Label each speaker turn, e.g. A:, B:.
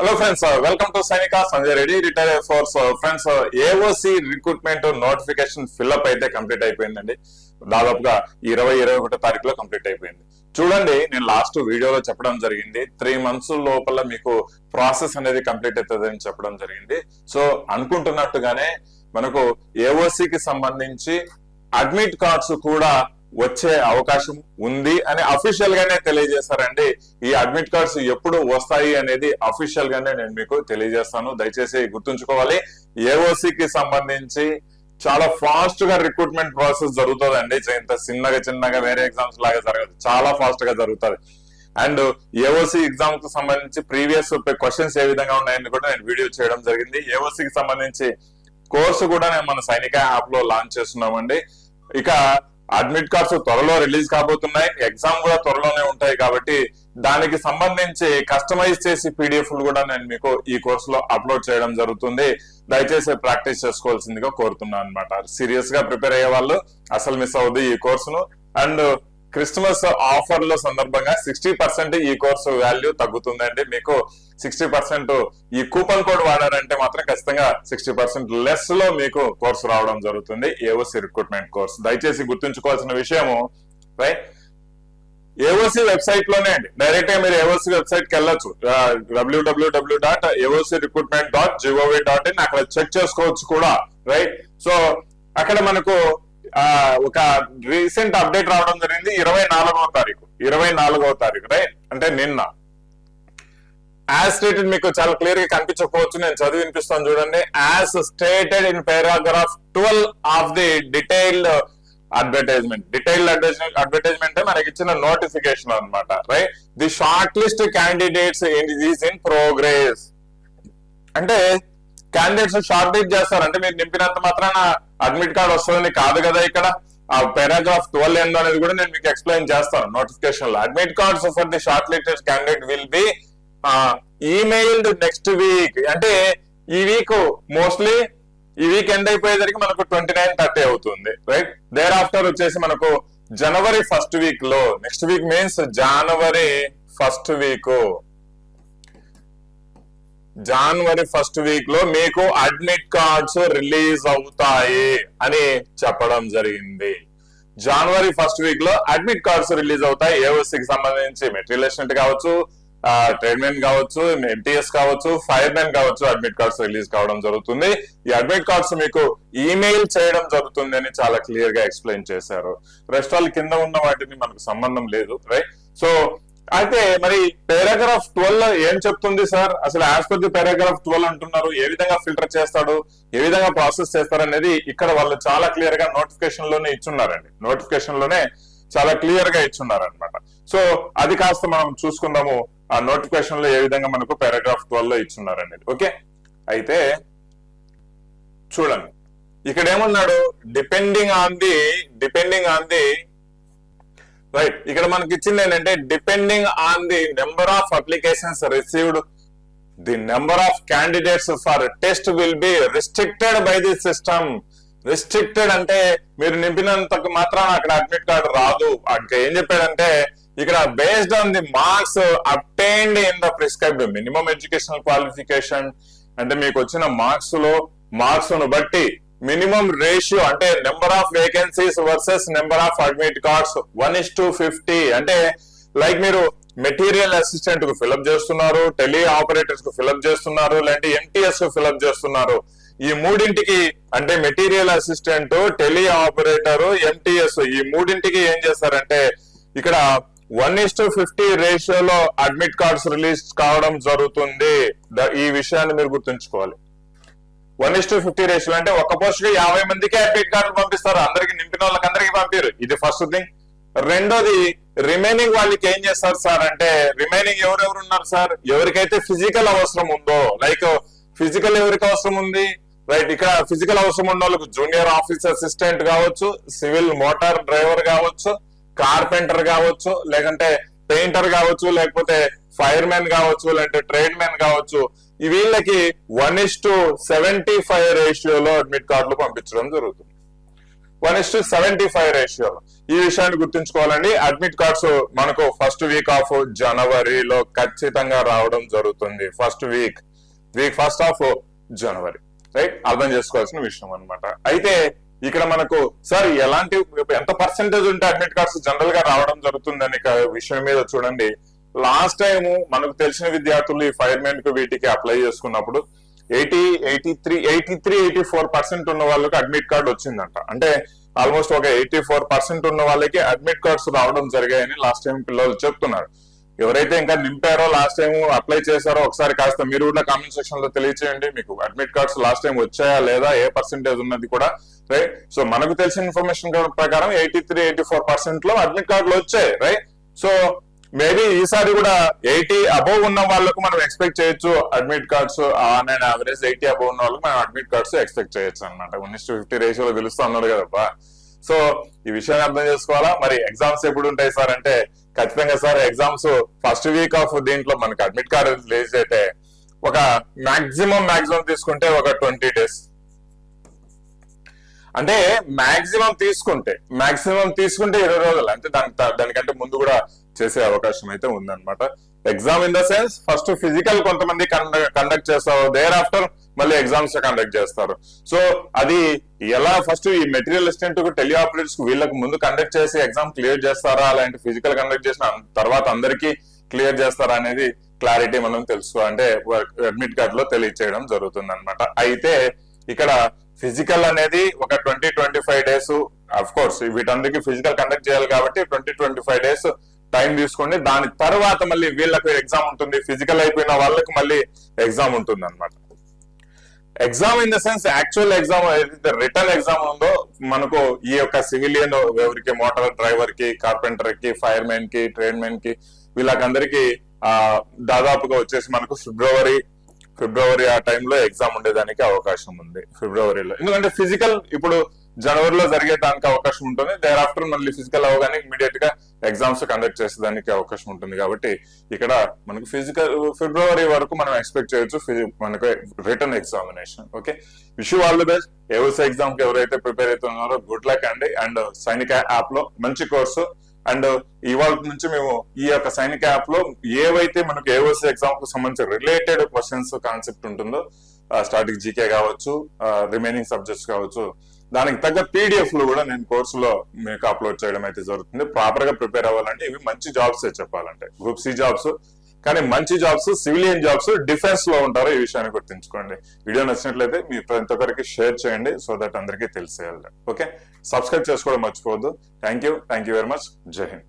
A: Hello friends welcome to Sainika Sanjay Reddy retire force friends AOC recruitment notification fill up అయితే complete అయిపోయిందండి. దాదాపుగా ఇరవై ఇరవై ఒకటో తారీఖులో కంప్లీట్ అయిపోయింది. చూడండి నేను లాస్ట్ వీడియోలో చెప్పడం జరిగింది. త్రీ మంత్స్ లోపల మీకు ప్రాసెస్ అనేది కంప్లీట్ అవుతుందని చెప్పడం జరిగింది. సో అనుకుంటున్నట్టుగానే మనకు ఏఓసికి సంబంధించి అడ్మిట్ కార్డ్స్ కూడా వచ్చే అవకాశం ఉంది అని అఫీషియల్ గానే తెలియజేశారండి ఈ అడ్మిట్ కార్డ్స్ ఎప్పుడు వస్తాయి అనేది అఫీషియల్ గానే నేను మీకు తెలియజేస్తాను. దయచేసి గుర్తుంచుకోవాలి. ఏఓసికి సంబంధించి చాలా ఫాస్ట్గా రిక్రూట్మెంట్ ప్రాసెస్ జరుగుతుందండి. ఇంత చిన్నగా చిన్నగా వేరే ఎగ్జామ్స్ లాగా జరగదు. చాలా ఫాస్ట్గా జరుగుతుంది. అండ్ ఏఓసి ఎగ్జామ్కు సంబంధించి ప్రీవియస్ క్వశ్చన్స్ ఏ విధంగా ఉన్నాయని కూడా నేను వీడియో చేయడం జరిగింది. ఏఓసికి సంబంధించి కోర్సు కూడా నేను మన సైనిక యాప్లో లాంచ్ చేస్తున్నామండి. ఇక అడ్మిట్ కార్డ్స్ త్వరలో రిలీజ్ కాబోతున్నాయి. ఎగ్జామ్ కూడా త్వరలోనే ఉంటాయి కాబట్టి దానికి సంబంధించి కస్టమైజ్ చేసి పీడిఎఫ్ కూడా నేను మీకు ఈ కోర్సులో అప్లోడ్ చేయడం జరుగుతుంది. దయచేసి ప్రాక్టీస్ చేసుకోవాల్సిందిగా కోరుతున్నాను అనమాట సీరియస్గా ప్రిపేర్ అయ్యే వాళ్ళు అసలు మిస్ అవుద్ది ఈ కోర్సును. అండ్ క్రిస్మస్ ఆఫర్లో సందర్భంగా సిక్స్టీ పర్సెంట్ ఈ కోర్సు వాల్యూ తగ్గుతుందండి. మీకు సిక్స్టీ పర్సెంట్ ఈ కూపన్ కోడ్ వాడారంటే మాత్రం ఖచ్చితంగా సిక్స్టీ పర్సెంట్ లెస్లో మీకు కోర్సు రావడం జరుగుతుంది. ఏఓసి రిక్రూట్మెంట్ కోర్స్ దయచేసి గుర్తుంచుకోవాల్సిన విషయము రైట్ ఏఓసి వెబ్సైట్లోనే అండి. డైరెక్ట్గా మీరు ఏఓసి వెబ్సైట్కి వెళ్ళొచ్చు. WWW dot AOC recruitment dot GOV dot in అక్కడ చెక్ చేసుకోవచ్చు కూడా రైట్ సో అక్కడ మనకు ఒక రీసెంట్ అప్డేట్ రావడం జరిగింది ఇరవై నాలుగవ తారీఖు. ఇరవై నాలుగవ తారీఖు రైట్? అంటే నిన్న. యాజ్ స్టేటెడ్ మీకు చాలా క్లియర్గా కనిపించకపోవచ్చు నేను చదివి వినిపిస్తాను చూడండి. As stated in paragraph twelve of the detailed advertisement detailed advertisement మనకి ఇచ్చిన నోటిఫికేషన్ అన్నమాట right the shortlist candidates is in progress అంటే క్యాండిడేట్స్ షార్ట్ లిస్ట్ చేస్తారంటే మీరు నింపినంత మాత్రాన అడ్మిట్ కార్డ్ వస్తుందని కాదు కదా ఇక్కడ. ఆ పారాగ్రాఫ్ ట్వెల్వ్ ఏందో అనేది కూడా నేను మీకు ఎక్స్ప్లెయిన్ చేస్తాను నోటిఫికేషన్లో. Admit cards for the shortlisted candidate will be emailed next week అంటే ఈ వీక్ మోస్ట్లీ ఈ వీక్ ఎండ్ అయిపోయేసరికి మనకు ట్వంటీ నైన్ థర్టీ అవుతుంది. రైట్ దేర్ ఆఫ్టర్ వచ్చేసి మనకు జనవరి ఫస్ట్ వీక్లో. Next week means January first week January first వీక్లో మీకు అడ్మిట్ కార్డ్స్ రిలీజ్ అవుతాయి అని చెప్పడం జరిగింది. జనవరి ఫస్ట్ వీక్లో అడ్మిట్ కార్డ్స్ రిలీజ్ అవుతాయి. ఏఓసికి సంబంధించి మెటీరియల్ అసిస్టెంట్ కావచ్చు ట్రేడ్మెన్ కావచ్చు ఎంటీఎస్ కావచ్చు ఫైర్ మెన్ కావచ్చు అడ్మిట్ కార్డ్స్ రిలీజ్ కావడం జరుగుతుంది. ఈ అడ్మిట్ కార్డ్స్ మీకు ఈమెయిల్ చేయడం జరుగుతుంది అని చాలా క్లియర్గా ఎక్స్ప్లెయిన్ చేశారు. రెస్ట్ కింద ఉన్న వాటిని మనకు సంబంధం లేదు రైట్ సో అయితే మరి పారాగ్రాఫ్ ట్వెల్వ్ ఏం చెప్తుంది సార్? అసలు as per the paragraph twelve అంటున్నారు. ఏ విధంగా ఫిల్టర్ చేస్తాడు? ఏ విధంగా ప్రాసెస్ చేస్తారు అనేది ఇక్కడ వాళ్ళు చాలా క్లియర్గా నోటిఫికేషన్లోనే ఇచ్చున్నారండి. నోటిఫికేషన్లోనే చాలా క్లియర్గా ఇచ్చున్నారనమాట సో అది కాస్త మనం చూసుకుందాము ఆ నోటిఫికేషన్లో ఏ విధంగా మనకు పారాగ్రాఫ్ ట్వెల్వ్లో ఇచ్చున్నారు అనేది ఓకే అయితే చూడండి. ఇక్కడ ఏమన్నాడు depending on the depending on the right ఇక్కడ మనకి ఇచ్చింది ఏంటంటే depending on the number of applications received the number of candidates for test will be restricted by the system restricted అంటే మీరు నింపినంత మాత్రం అక్కడ అడ్మిట్ కార్డు రాదు. అక్కడ ఏం చెప్పాడంటే ఇక్కడ based on the marks obtained in the prescribed minimum educational qualification అంటే మీకు వచ్చిన మార్క్స్లో మార్క్స్ను బట్టి మినిమం రేషియో అంటే number of vacancies versus number of admit cards one is to fifty. అంటే లైక్ మీరు మెటీరియల్ అసిస్టెంట్కు ఫిలప్ చేస్తున్నారు టెలి ఆపరేటర్స్కు ఫిలప్ చేస్తున్నారు లేదంటే ఎంటీఎస్కు ఫిలప్ చేస్తున్నారు. ఈ మూడింటికి అంటే material assistant tele operator MTS ఈ మూడింటికి ఏం చేస్తారంటే ఇక్కడ వన్ ఇస్ టు ఫిఫ్టీ రేషియోలో అడ్మిట్ కార్డ్స్ రిలీజ్ కావడం జరుగుతుంది. ఈ విషయాన్ని మీరు గుర్తుంచుకోవాలి. One is to fifty ratio అంటే ఒక పోస్ట్కి యాభై మందికే అడ్మిట్ కార్డులు పంపిస్తారు. అందరికి నింపిన వాళ్ళకి అందరికి పంపారు. ఇది ఫస్ట్ థింగ్ రెండోది రిమైనింగ్ వాళ్ళకి ఏం చేస్తారు సార్? అంటే రిమైనింగ్ ఎవరెవరు ఉన్నారు సార్? ఎవరికైతే ఫిజికల్ అవసరం ఉందో లైక్ ఫిజికల్ ఎవరికి అవసరం ఉంది? రైట్ ఇక్కడ ఫిజికల్ అవసరం ఉన్న వాళ్ళకు జూనియర్ ఆఫీస్ అసిస్టెంట్ కావచ్చు సివిల్ మోటార్ డ్రైవర్ కావచ్చు కార్పెంటర్ కావచ్చు లేకంటే పెయింటర్ కావచ్చు లేకపోతే ఫైర్ మ్యాన్ కావచ్చు లేదంటే ట్రేడ్ మ్యాన్ కావచ్చు. వీళ్ళకి one is to seventy five రేషియోలో అడ్మిట్ కార్డులు పంపించడం జరుగుతుంది. One is to seventy five ratio ఈ విషయాన్ని గుర్తుంచుకోవాలండి. అడ్మిట్ కార్డ్స్ మనకు ఫస్ట్ వీక్ ఆఫ్ జనవరిలో ఖచ్చితంగా రావడం జరుగుతుంది. First week week first of January right అర్థం చేసుకోవాల్సిన విషయం అన్నమాట. అయితే ఇక్కడ మనకు సార్ ఎలాంటి ఎంత పర్సెంటేజ్ ఉంటే అడ్మిట్ కార్డ్స్ జనరల్గా రావడం జరుగుతుంది అనే విషయం మీద చూడండి. లాస్ట్ టైం మనకు తెలిసిన విద్యార్థులు ఈ ఫైర్మెంట్కు వీటికి అప్లై చేసుకున్నప్పుడు eighty eighty three eighty three eighty four percent ఉన్న వాళ్ళకి అడ్మిట్ కార్డు వచ్చిందంట. అంటే ఆల్మోస్ట్ ఒక ఎయిటీ ఫోర్ పర్సెంట్ ఉన్న వాళ్ళకి అడ్మిట్ కార్డ్స్ రావడం జరిగాయని లాస్ట్ టైం పిల్లలు చెప్తున్నారు. ఎవరైతే ఇంకా నింపారో లాస్ట్ టైం అప్లై చేశారో ఒకసారి కాస్త మీరు కూడా కామెంట్ సెక్షన్లో తెలియచేయండి. మీకు అడ్మిట్ కార్డ్స్ లాస్ట్ టైం వచ్చాయా లేదా ఏ పర్సెంటేజ్ ఉన్నది కూడా రైట్? సో మనకు తెలిసిన ఇన్ఫర్మేషన్ ప్రకారం ఎయిటీ త్రీ ఎయిటీ ఫోర్ పర్సెంట్లో అడ్మిట్ కార్డులు వచ్చాయి రైట్? సో మేబీ ఈసారి కూడా ఎయిటీ అబోవ్ ఉన్న వాళ్ళకు మనం ఎక్స్పెక్ట్ చేయొచ్చు. Admit cards on and average eighty above ఉన్న వాళ్ళకి మనం అడ్మిట్ కార్డ్స్ ఎక్స్పెక్ట్ చేయొచ్చు అనమాట వన్ టు ఫిఫ్టీ రేషియోలో పిలుస్తూ ఉన్నారు కదబ్బా సో ఈ విషయాన్ని అర్థం చేసుకోవాలా? మరి ఎగ్జామ్స్ ఎప్పుడు ఉంటాయి సార్ అంటే ఖచ్చితంగా sir exams first week of దీంట్లో మనకి అడ్మిట్ కార్డు రిలీజ్ అయితే ఒక మాక్సిమం మాక్సిమం తీసుకుంటే ఒక ట్వంటీ డేస్. అంటే మాక్సిమం తీసుకుంటే మాక్సిమం తీసుకుంటే ఇరవై రోజులు. అంటే దాని దానికంటే ముందు కూడా చేసే అవకాశం అయితే ఉందన్నమాట. Exam in the sense first physical కొంతమంది కండక్ట్ చేస్తారు. దేర్ ఆఫ్టర్ మళ్ళీ ఎగ్జామ్స్ కండక్ట్ చేస్తారు. సో అది ఎలా ఫస్ట్ ఈ మెటీరియల్ అసిస్టెంట్ టెలి ఆపరేటర్స్ వీళ్ళకి ముందు కండక్ట్ చేసి ఎగ్జామ్ క్లియర్ చేస్తారా? అలాంటి ఫిజికల్ కండక్ట్ చేసిన తర్వాత అందరికీ క్లియర్ చేస్తారా అనేది క్లారిటీ మనం తెలుసుకో అంటే అడ్మిట్ కార్డ్లో తెలియచేయడం జరుగుతుంది అనమాట అయితే ఇక్కడ ఫిజికల్ అనేది ఒక twenty twenty five days of course వీటందరికి physical conduct చేయాలి కాబట్టి twenty twenty five days time తీసుకోండి. దాని తర్వాత మళ్ళీ వీళ్ళకి ఎగ్జామ్ ఉంటుంది. ఫిజికల్ అయిపోయిన వాళ్ళకి మళ్ళీ ఎగ్జామ్ ఉంటుంది అనమాట exam in the sense actual exam ఏదైతే రిటర్న్ ఎగ్జామ్ ఉందో మనకు ఈ యొక్క సివిలియన్ ఎవరికి మోటార్ డ్రైవర్కి కార్పెంటర్కి ఫైర్ మెన్కి ట్రైన్ మెన్కి వీళ్ళకందరికీ ఆ దాదాపుగా వచ్చేసి మనకు ఫిబ్రవరి ఫిబ్రవరి ఆ టైంలో ఎగ్జామ్ ఉండేదానికి అవకాశం ఉంది ఫిబ్రవరిలో. ఎందుకంటే ఫిజికల్ ఇప్పుడు జనవరిలో జరిగేదానికి అవకాశం ఉంటుంది. దేర్ ఆఫ్టర్ మళ్ళీ ఫిజికల్ అవగానే ఇమీడియట్గా ఎగ్జామ్స్ కండక్ట్ చేసేదానికి అవకాశం ఉంటుంది కాబట్టి ఇక్కడ మనకు ఫిజికల్ ఫిబ్రవరి వరకు మనం ఎక్స్పెక్ట్ చేయొచ్చు మనకు return examination okay wish all the best AOs ఎగ్జామ్కి ఎవరైతే ప్రిపేర్ అవుతున్నారో గుడ్ లక్ అండి. అండ్ సైనిక యాప్లో మంచి కోర్సు అండ్ ఇవాళ నుంచి మేము ఈ యొక్క సైనిక యాప్లో ఏవైతే మనకు ఏఓసి ఎగ్జామ్కు సంబంధించిన రిలేటెడ్ క్వశ్చన్స్ కాన్సెప్ట్ ఉంటుందో స్టాటిక్ జీకే కావచ్చు రిమైనింగ్ సబ్జెక్ట్స్ కావచ్చు దానికి తగ్గ పీడిఎఫ్లో కూడా నేను కోర్సులో మీకు అప్లోడ్ చేయడం అయితే జరుగుతుంది. ప్రాపర్గా ప్రిపేర్ అవ్వాలంటే ఇవి మంచి జాబ్స్ చెప్పాలంటే. గ్రూప్ సి జాబ్స్ కానీ మంచి జాబ్స్ సివిలియన్ జాబ్స్ డిఫెన్స్లో ఉంటారు ఈ విషయాన్ని గుర్తుంచుకోండి. వీడియో నచ్చినట్లయితే మీ ప్రతి ఒక్కరికి షేర్ చేయండి సో దట్ అందరికీ తెలిసేయాలి. ఓకే సబ్స్క్రైబ్ చేసుకోవడం మర్చిపోవద్దు. Thank you thank you very much జై హింద్